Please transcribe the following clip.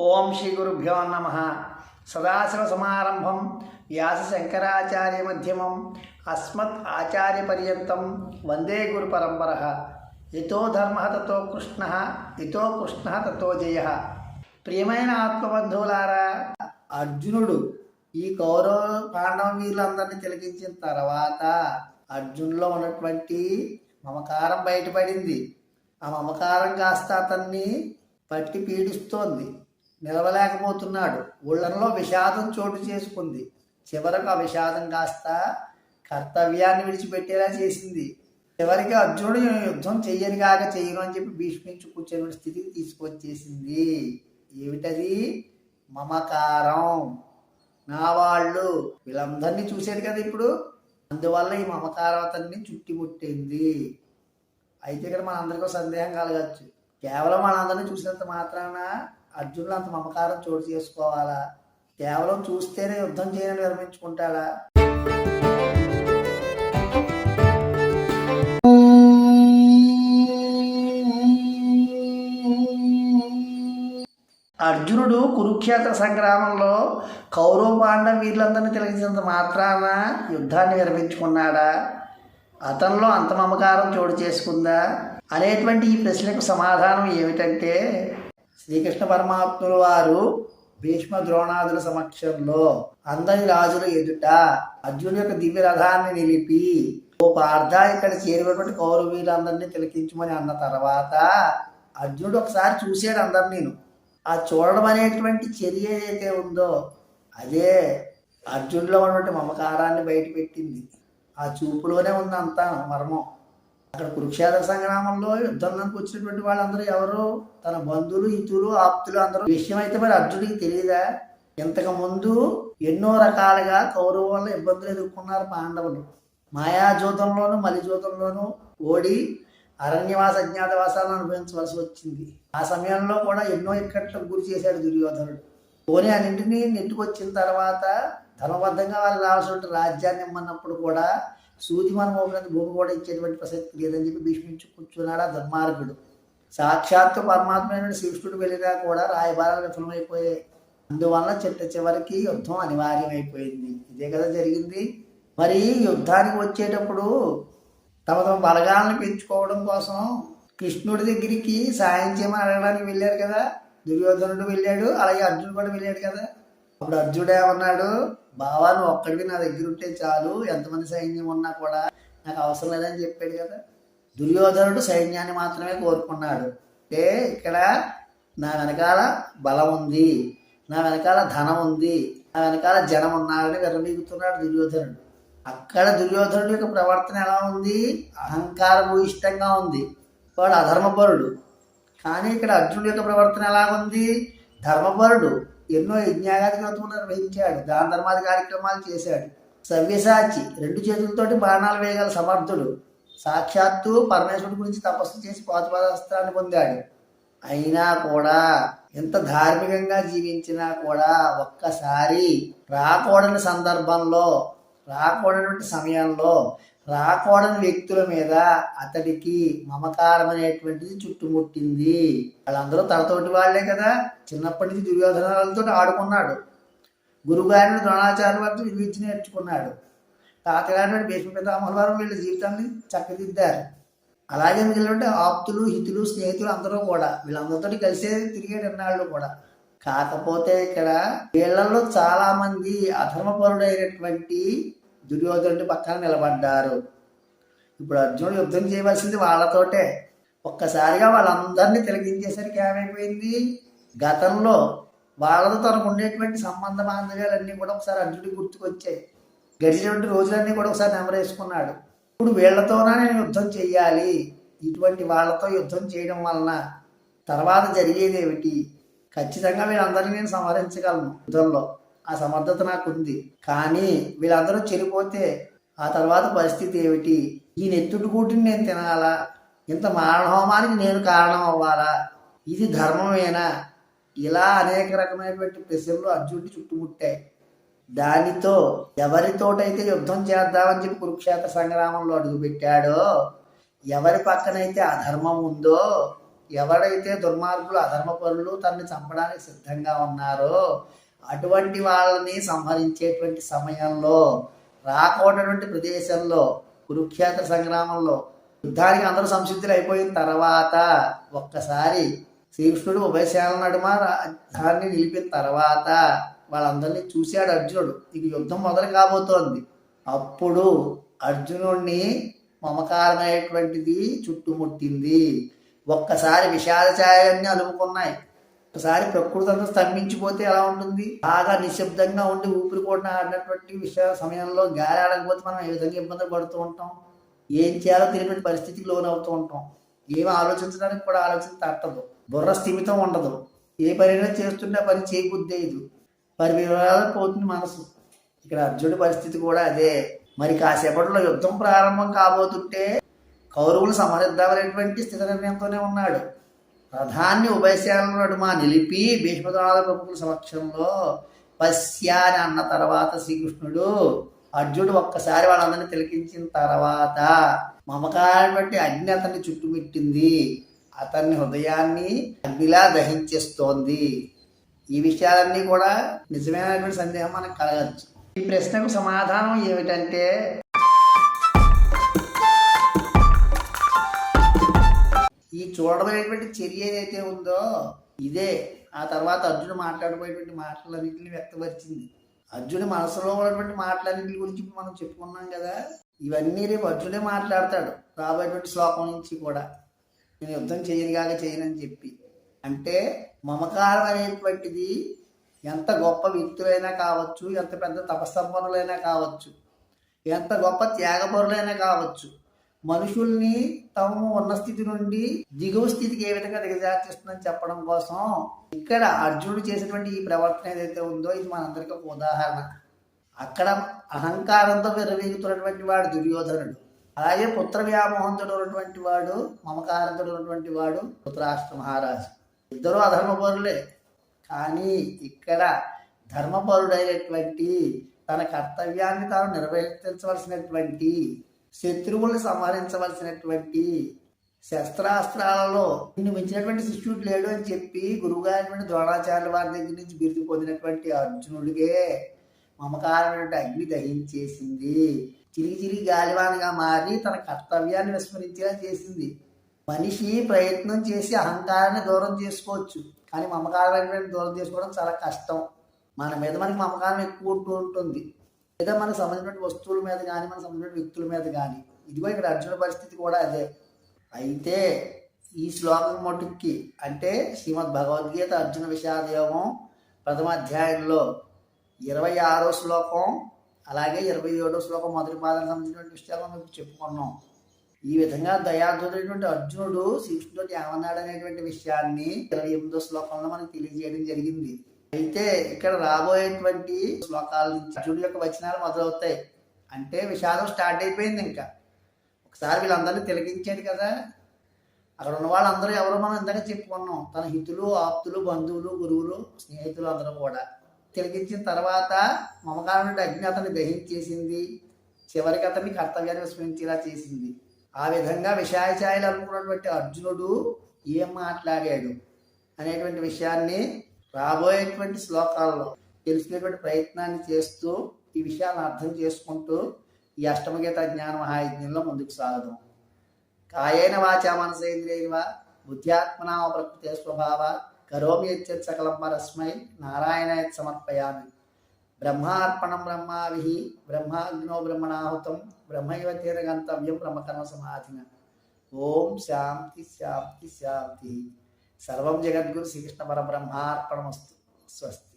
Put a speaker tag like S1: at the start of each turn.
S1: ఓం శ్రీ గురుభ్యో నమ. సదాశివసమారంభం వ్యాస శంకరాచార్య మధ్యమం అస్మత్ ఆచార్య పర్యంతం వందే గురు పరంపర యతో ధర్మ తతో కృష్ణ యతో కృష్ణ తతో జయ. ప్రియమైన ఆత్మబంధువులారా అర్జునుడు ఈ కౌరవ పాండవ వీరులందరినీ తిలకించిన తర్వాత అర్జునులో ఉన్నటువంటి మమకారం బయటపడింది. ఆ మమకారం కాస్త అతన్ని పట్టి పీడిస్తోంది. నిలవలేకపోతున్నాడు. ఊళ్ళలో విషాదం చోటు చేసుకుంది. చివరకు ఆ విషాదం కాస్త కర్తవ్యాన్ని విడిచిపెట్టేలా చేసింది. చివరికి అర్జునుడు యుద్ధం చెయ్యని కాక చెయ్యను అని చెప్పి భీష్మించి కూర్చొని స్థితికి తీసుకొచ్చేసింది. ఏమిటది? మమకారం. నా వాళ్ళు వీళ్ళందరినీ చూశాడు కదా ఇప్పుడు. అందువల్ల ఈ మమకారం అతన్ని చుట్టిముట్టింది. అయితే ఇక్కడ మనందరికీ సందేహం కలగచ్చు. కేవలం మనందరినీ చూసినంత మాత్రాన? అర్జునులు అంత మమకారం చోటు చేసుకోవాలా? కేవలం చూస్తేనే యుద్ధం చేయని విరమించుకుంటాడా? అర్జునుడు కురుక్షేత్ర సంగ్రామంలో కౌరవ పాండవ వీరులందరినీ తిలగించినంత మాత్రాన యుద్ధాన్ని విరమించుకున్నాడా? అతనిలో అంత మమకారం చోటు చేసుకుందా? అనేటువంటి ఈ ప్రశ్నకు సమాధానం ఏమిటంటే శ్రీకృష్ణ పరమాత్ముల వారు భీష్మ ద్రోణాదుల సమక్షంలో అందరి రాజుల ఎదుట అర్జునుడి యొక్క దివ్య రథాన్ని నిలిపి ఓ పార్థ ఇక్కడ చేరినటువంటి కౌరవీరందరినీ తిలకించమని అన్న తర్వాత అర్జునుడు ఒకసారి చూశాడు అందరినీ ఆ చూడడం అనేటువంటి చర్య ఏదైతే ఉందో అదే అర్జునులో ఉన్నటువంటి మమకారాన్ని బయటపెట్టింది. ఆ చూపులోనే ఉంది అంతా మర్మం. అక్కడ కురుక్షేత్ర సంగ్రామంలో యుద్ధంలోకి వచ్చినటువంటి వాళ్ళందరూ ఎవరు? తన బంధువులు హితులు ఆప్తులు అందరూ. విషయం అయితే మరి అర్జునుడికి తెలియదా? ఇంతకు ముందు ఎన్నో రకాలుగా కౌరవ వల్ల ఇబ్బందులు ఎదుర్కొన్నారు పాండవులు. మాయాజూతంలోను మలిజూతంలోను ఓడి అరణ్యవాస అజ్ఞాతవాసాలను అనుభవించవలసి వచ్చింది. ఆ సమయంలో కూడా ఎన్నో ఇక్కట్లకు గురి చేశాడు దుర్యోధనుడు. పోనీ అన్నింటినీ నెట్టుకొచ్చిన తర్వాత ధర్మబద్ధంగా వాళ్ళు రావాల్సిన రాజ్యాన్ని ఇమ్మన్నప్పుడు కూడా సూది మనం భూమి కూడా ఇచ్చేటువంటి ప్రసక్తి లేదని చెప్పి భీష్మించి కూర్చున్నాడు ఆ దుర్మార్గుడు సాక్షాత్తు పరమాత్మైన శ్రీకృష్ణుడు వెళ్ళినా కూడా రాయబారాలు విఫలమైపోయాయి అందువల్ల చిట్ట చివరికి యుద్ధం అనివార్యమైపోయింది. ఇదే కదా జరిగింది. మరి యుద్ధానికి వచ్చేటప్పుడు తమ తమ బలగాలను పెంచుకోవడం కోసం కృష్ణుడి దగ్గరికి సాయం చేయమని అడగడానికి వెళ్ళారు కదా. దుర్యోధనుడు వెళ్ళాడు. అలాగే అర్జునుడు కూడా వెళ్ళాడు కదా. అప్పుడు అర్జునుడు ఏమన్నాడు? బావా నువ్వు ఒక్కడికి నా దగ్గర ఉంటే చాలు. ఎంతమంది సైన్యం ఉన్నా కూడా నాకు అవసరం లేదని చెప్పాడు కదా. దుర్యోధనుడు సైన్యాన్ని మాత్రమే కోరుకున్నాడు. అంటే ఇక్కడ నా వెనకాల బలం ఉంది. నా వెనకాల ధనం ఉంది. నా వెనకాల జనం ఉన్నారని విరమిగుతున్నాడు దుర్యోధనుడు. అక్కడ దుర్యోధనుడు యొక్క ప్రవర్తన ఎలా ఉంది? అహంకారము ఇష్టంగా ఉంది. వాడు అధర్మపరుడు. కానీ ఇక్కడ అర్జునుడు యొక్క ప్రవర్తన ఎలా ఉంది? ధర్మపరుడు. ఎన్నో యజ్ఞాగాది క్రతువులు నిర్వహించాడు దాన ధర్మాది కార్యక్రమాలు చేశాడు. సవ్యసాచి రెండు చేతులతోటి బాణాలు వేయగల సమర్థుడు. సాక్షాత్తు పరమేశ్వరుడి గురించి తపస్సు చేసి పాతుపాదాస్త్రాన్ని పొందాడు. అయినా కూడా ఎంత ధార్మికంగా జీవించినా కూడా ఒక్కసారి రాకూడని సందర్భంలో రాకూడనటువంటి సమయంలో రాకూడని వ్యక్తుల మీద అతడికి మమకారం అనేటువంటిది చుట్టుముట్టింది. వాళ్ళందరూ తనతోటి వాళ్ళే కదా. చిన్నప్పటి నుంచి దుర్యోధనాలతో ఆడుకున్నాడు. గురుగారిని ద్రోణాచార్య వారితో విద్య నేర్చుకున్నాడు. తాతగారి భీష్మ పితామహుల వారు వీళ్ళ జీవితాన్ని చక్కదిద్దారు. అలాగే మిగిలిన ఆప్తులు హితులు స్నేహితులు అందరూ కూడా వీళ్ళందరితో కలిసే తిరిగేటి ఎన్నాళ్ళు కూడా. కాకపోతే ఇక్కడ వీళ్ళల్లో చాలా మంది అధర్మపరుడైనటువంటి దుర్యోధనుడి పక్కన నిలబడ్డారు. ఇప్పుడు అర్జునుడు యుద్ధం చేయవలసింది వాళ్ళతోటే. ఒక్కసారిగా వాళ్ళందరినీ తిలగించేసరికి ఏమైపోయింది? గతంలో వాళ్ళతో తనకు ఉండేటువంటి సంబంధ బాంధవ్యాలన్నీ కూడా ఒకసారి అర్జునుడికి గుర్తుకొచ్చాయి. గడిచినటువంటి రోజులన్నీ కూడా ఒకసారి నెమరేసుకున్నాడు ఇప్పుడు వీళ్ళతోనే నేను యుద్ధం చెయ్యాలి. ఇటువంటి వాళ్ళతో యుద్ధం చేయడం వలన తర్వాత జరిగేది ఏమిటి? ఖచ్చితంగా వీళ్ళందరినీ నేను సంహరించగలను. యుద్ధంలో ఆ సమర్థత నాకు ఉంది కానీ వీళ్ళందరూ చెడిపోతే ఆ తర్వాత పరిస్థితి ఏమిటి? ఈ నెత్తుడు కూటిని నేను తినాలా? ఇంత మారణహోమానికి నేను కారణం అవ్వాలా? ఇది ధర్మమేనా? ఇలా అనేక రకమైనటువంటి ప్రశ్నలు అర్జునుడి చుట్టుముట్టాయి. దానితో ఎవరితోటైతే యుద్ధం చేద్దామని చెప్పి కురుక్షేత్ర సంగ్రామంలో అడుగుపెట్టాడో ఎవరి పక్కనైతే అధర్మం ఉందో ఎవరైతే దుర్మార్గులు అధర్మపరులు తనని చంపడానికి సిద్ధంగా ఉన్నారో అటువంటి వాళ్ళని సంహరించేటువంటి సమయంలో రాకూడనటువంటి ప్రదేశంలో కురుక్షేత్ర సంగ్రామంలో యుద్ధానికి అందరూ సంసిద్ధులు అయిపోయిన తర్వాత ఒక్కసారి శ్రీకృష్ణుడు ఉభయశాల నడుమ దాన్ని నిలిపిన తర్వాత వాళ్ళందరినీ చూశాడు అర్జునుడు. ఇక యుద్ధం మొదలు కాబోతోంది. అప్పుడు అర్జునుడిని మమకారమైనటువంటిది చుట్టుముట్టింది. ఒక్కసారి విషాద ఛాయలన్నీ అలుముకున్నాయి. ఒకసారి ప్రకృతి అంతా స్తంభించిపోతే ఎలా ఉంటుంది? బాగా నిశ్శబ్దంగా ఉండి ఊపిరి కూడా ఆడినటువంటి విషయ సమయంలో గాలి ఆడకపోతే మనం ఏ విధంగా ఇబ్బందులు పడుతూ ఉంటాం? ఏం చేయాలో తెలియని పరిస్థితికి లోనవుతూ ఉంటాం. ఏమి ఆలోచించడానికి కూడా ఆలోచన తట్టదు. బుర్ర స్థిమితం ఉండదు. ఏ పనైనా చేస్తుంటే ఆ పని చేయబుద్దేయదు పరి వివరాలు పోతుంది మనసు. ఇక్కడ అర్జునుడి పరిస్థితి కూడా అదే. మరి కాసేపట్లో యుద్ధం ప్రారంభం కాబోతుంటే కౌరవులు సమరిద్దామనేటువంటి స్థితి నిర్ణయంతోనే ఉన్నాడు. రథాన్ని ఉభయశాల నడుమ నిలిపి భీష్మద్రోణాల ప్రముఖుల సమక్షంలో పశ్యా అని అన్న తర్వాత శ్రీకృష్ణుడు అర్జునుడు ఒక్కసారి వాళ్ళందరినీ తిలకించిన తర్వాత మమకారం బట్టి అగ్ని అతన్ని చుట్టుమిట్టింది. అతన్ని హృదయాన్ని అగ్నిలా దహించేస్తోంది. ఈ విషయాలన్నీ కూడా నిజమైనటువంటి సందేహం మనకు కలగచ్చు. ఈ ప్రశ్నకు సమాధానం ఏమిటంటే చూడమైనటువంటి చర్య ఏదైతే ఉందో ఇదే. ఆ తర్వాత అర్జును మాట్లాడిపోయేటువంటి మాటలన్నింటినీ వ్యక్తపరిచింది. అర్జుని మనసులో ఉన్నటువంటి మాటలన్నింటి గురించి మనం చెప్పుకున్నాం కదా. ఇవన్నీ రేపు అర్జునే మాట్లాడతాడు రాబోయేటువంటి శ్లోకం నుంచి కూడా. నేను యుద్ధం చేయను కాక చేయనని చెప్పి. అంటే మమకారం అనేటువంటిది ఎంత గొప్ప వ్యక్తులైనా కావచ్చు ఎంత పెద్ద తపస్సంపన్నులైనా కావచ్చు ఎంత గొప్ప త్యాగపరులైనా కావచ్చు మనుషుల్ని తాము ఉన్న స్థితి నుండి దిగువ స్థితికి ఏ విధంగా దిగజార్చిస్తుందని చెప్పడం కోసం ఇక్కడ అర్జునుడు చేసినటువంటి ఈ ప్రవర్తన ఏదైతే ఉందో ఇది మనందరికీ ఒక ఉదాహరణ. అక్కడ అహంకారంతో విరవీగుతున్నటువంటి వాడు దుర్యోధనుడు. అలాగే పుత్ర వ్యామోహంతో ఉన్నటువంటి వాడు మమకారంతో ఉన్నటువంటి వాడు పుత్రాష్ట్ర మహారాజు. ఇద్దరు అధర్మపరులే. కానీ ఇక్కడ ధర్మపరుడైనటువంటి తన కర్తవ్యాన్ని తాను నిర్వర్తించవలసినటువంటి శత్రువులను సంహరించవలసినటువంటి శస్త్రాస్త్రాలలో నిన్ను మించినటువంటి శిష్యుడు లేడు అని చెప్పి గురువుగారైనటువంటి ద్రోణాచార్యుల వారి దగ్గర నుంచి బిరుదు పొందినటువంటి అర్జునుడికే మమకారమైనటువంటి అగ్ని దహించేసింది. చిరిగి చిరిగి గాలివానగా మారి తన కర్తవ్యాన్ని విస్మరించేలా చేసింది. మనిషి ప్రయత్నం చేసి అహంకారాన్ని దూరం చేసుకోవచ్చు కానీ మమకారమైనటువంటి దూరం చేసుకోవడం చాలా కష్టం. మన మీద మనకి మమకారం ఎక్కువ ఉంటూ ఉంటుంది. లేదా మనకు సంబంధించిన వస్తువుల మీద కానీ మనకు సంబంధించిన వ్యక్తుల మీద కానీ ఇదిగో ఇక్కడ అర్జున పరిస్థితి కూడా అదే. అయితే ఈ శ్లోకం మటుక్కి అంటే శ్రీమద్ భగవద్గీత అర్జున విషాదయోగం ప్రథమ అధ్యాయంలో ఇరవై ఆరో శ్లోకం అలాగే ఇరవై ఏడో శ్లోకం మొదటి పాదానికి సంబంధించినటువంటి విషయాలు మనం చెప్పుకున్నాం. ఈ విధంగా దయార్థుడైనటువంటి అర్జునుడు శ్రీకృష్ణుడు ఏమన్నాడు అనేటువంటి విషయాన్ని ఇరవై ఎనిమిదో శ్లోకంలో మనకు తెలియజేయడం జరిగింది. అయితే ఇక్కడ రాబోయేటువంటి శ్లోకాల నుంచి అర్జునుడి యొక్క వచనాలు మొదలవుతాయి. అంటే విషాదం స్టార్ట్ అయిపోయింది ఇంకా. ఒకసారి వీళ్ళందరినీ తిలకించాడు కదా. అక్కడ ఉన్న వాళ్ళందరూ ఎవరు మనం ఇందాక చెప్పుకున్నాం. తన హితులు ఆప్తులు బంధువులు గురువులు స్నేహితులు అందరూ కూడా. తిలకించిన తర్వాత మమకారం నుండి అగ్ని అతన్ని దహించేసింది చివరికి అతన్ని కర్తవ్యాన్ని విస్మరించేలా చేసింది. ఆ విధంగా విషాయచాయలు అనుకున్నటువంటి అర్జునుడు ఏం మాట్లాడాడు అనేటువంటి విషయాన్ని రాబోయేటువంటి శ్లోకాల్లో తెలిసినటువంటి ప్రయత్నాన్ని చేస్తూ ఈ విషయాన్ని అర్థం చేసుకుంటూ ఈ అష్టమగీత జ్ఞాన మహాయజ్ఞంలో ముందుకు సాగదాం. కాయేన వాచ మనసేంద్రియవ బుద్ధ్యాత్మనా ప్రకృతి స్వభావ కరోమి యచ్చత్ సకలం పరస్మై నారాయణాయ సమర్పయామి. బ్రహ్మార్పణం బ్రహ్మావిహి బ్రహ్మాగ్నో బ్రహ్మణాహుతం బ్రహ్మైవ తీరగంతవ్యం బ్రహ్మకర్మ సమాధిన. ఓం శాంతి శాంతి శాంతి. సర్వం జగద్గురు శ్రీకృష్ణ పరబ్రహ్మార్పణమస్తు. స్వస్తి.